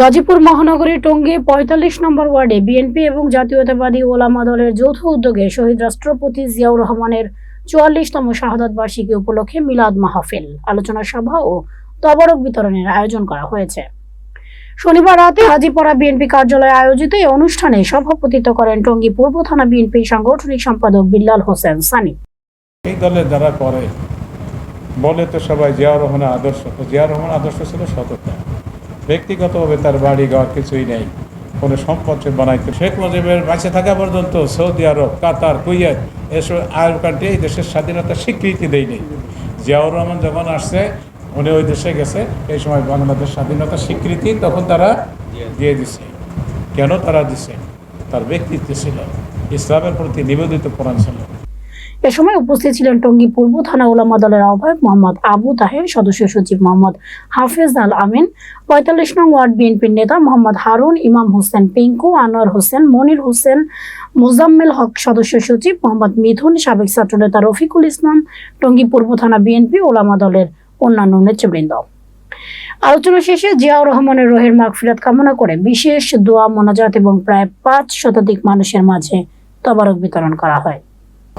গাজীপুর মহানগরীর টঙ্গী পঁয়তাল্লিশ নম্বর ওয়ার্ডে বিএনপি এবং জাতীয়তাবাদী ওলামা দলের যৌথ উদ্যোগে শহীদ রাষ্ট্রপতি জিয়াউর রহমানের চুয়াল্লিশতম শাহাদত বার্ষিকী উপলক্ষে মিলাদ মাহফিল, আলোচনা সভা ও তবরক বিতরণের আয়োজন করা হয়েছে। শনিবার রাতে হাজিপাড়া বিএনপি কার্যালয়ে আয়োজিত এই অনুষ্ঠানে সভাপতিত্ব করেন টঙ্গী পূর্ব থানা বিএনপি সাংগঠনিক সম্পাদক বিল্লাল হোসেন সানি। এই দলে যারা করে, বলে তো সবাই জিয়াউর রহমানের আদর্শ, জিয়াউর রহমান আদর্শ ছিল সততা। ব্যক্তিগতভাবে তার বাড়ি ঘর কিছুই নেই। কোনো সম্পদ সে বানাইতে শেখ মুজিবের বাঁচে থাকা পর্যন্ত সৌদি আরব, কাতার কুইয়াত এসব আরব কান্ট্রি এই দেশের স্বাধীনতা স্বীকৃতি দেয়নি। জিয়াউর রহমান যখন আসছে, উনি ওই দেশে গেছে, এই সময় বাংলাদেশ স্বাধীনতা স্বীকৃতি তখন তারা দিয়ে দিছে। কেন তারা দিছে? তার ব্যক্তিত্ব ছিল। ইসলামের প্রতি নিবেদিত প্রাণ ছিল। এ সময় উপস্থিত ছিলেন টঙ্গী পূর্ব থানা ওলামা দলের আহ্বায়ক মোহাম্মদ আবু তাহের, সদস্য সচিব মোহাম্মদ হাফেজ আল আমিন, পঁয়তাল্লিশ নং ওয়ার্ড বিএনপির নেতা মোহাম্মদ হারুন, ইমাম হোসেন পিঙ্কু, আনোয়ার হোসেন, মনির হোসেন, মোজাম্মেল হক, সদস্য সচিব মোহাম্মদ মিথুন, সাবেক ছাত্রনেতা রফিকুল ইসলাম, টঙ্গী পূর্ব থানা বিএনপি ওলামা দলের অন্যান্য নেতৃবৃন্দ। আলোচনা শেষে জিয়াউর রহমানের রোহের মাগফিরাত কামনা করে বিশেষ দোয়া, মোনাজাত এবং প্রায় পাঁচ শতাধিক মানুষের মাঝে তবারক বিতরণ করা হয়।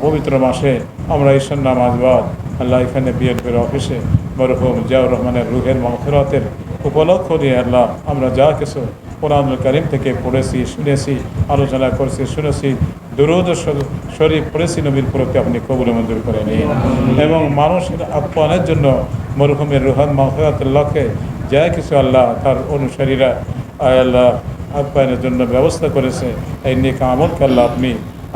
পবিত্র মাসে আমরা ঈশ্বর নামাজ বাদ আল্লাহ এখানে বিএনপির অফিসে মরহুম জিয়াউর রহমানের রুহের মহফিরাতের উপলক্ষ নিয়ে আল্লাহ আমরা যা কিছু কোরআনুল করিম থেকে পড়েছি, শুনেছি, আলোচনা করেছি, শুনেছি, দুরুদ শরীফ পড়েছি নবীর প্রতি আপনি কবুল মঞ্জুর করে নিন। এবং মানুষের আপ্যায়নের জন্য মরহুমের রুহান মহফিরাতের লক্ষ্যে যা কিছু আল্লাহ তার অনুসারীরা, আল্লাহ আপ্যায়নের জন্য ব্যবস্থা করেছে, এই নেক আমলকে আল্লাহ আপনি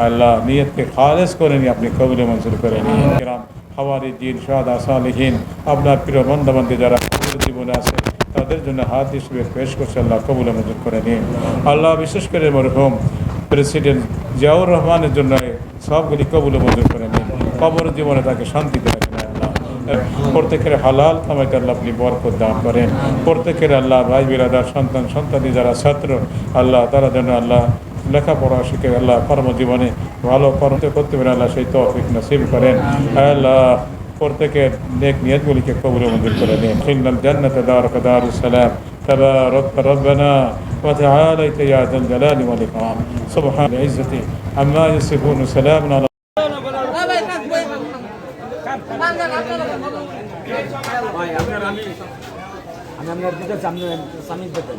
আল্লাহ নিয়তকে খালেজ করে নিয়ে আপনি কবুলে মঞ্জুর করে কিরাম হাওয়ারি দিন শাহাদ আসালিহীন আপনার প্রিয় বন্ধবান্ধী যারা জীবনে আছে তাদের জন্য হাত হিসেবে পেশ করছে আল্লাহ কবুলে মঞ্জুর করে নিন। আল্লাহ বিশেষ করে মরহুম প্রেসিডেন্ট জিয়াউর রহমানের জন্য সবগুলি কবুলে মঞ্জুর করে নিন। কবর জীবনে তাকে শান্তিতে রাখেন আল্লাহ। প্রত্যেকের হালাল কামাইতে আল্লাহ আপনি বরকত দান করেন। প্রত্যেকের আল্লাহ ভাই বিরাদার সন্তান সন্তানী যারা ছাত্র আল্লাহ তারা যেন আল্লাহ লেখাপড়া শিখে আল্লাহ কর্মজীবনে ভালো কর্ম করতে পারে আল্লাহ সেই তৌফিক নসিব করেন আল্লাহ প্রত্যেকের নেক নিয়তগুলিকে কবুল মঞ্জুর করে নিন ফিন্নাল জান্নাত দারক দারুস সালাম تبارك ربنا وتعاليت يا ذا الجلال والإكرام سبحان العزة عما يصفون سلام على ভাই আপনার আমি আমি আপনার দিতে সামনে সামনে দেবেন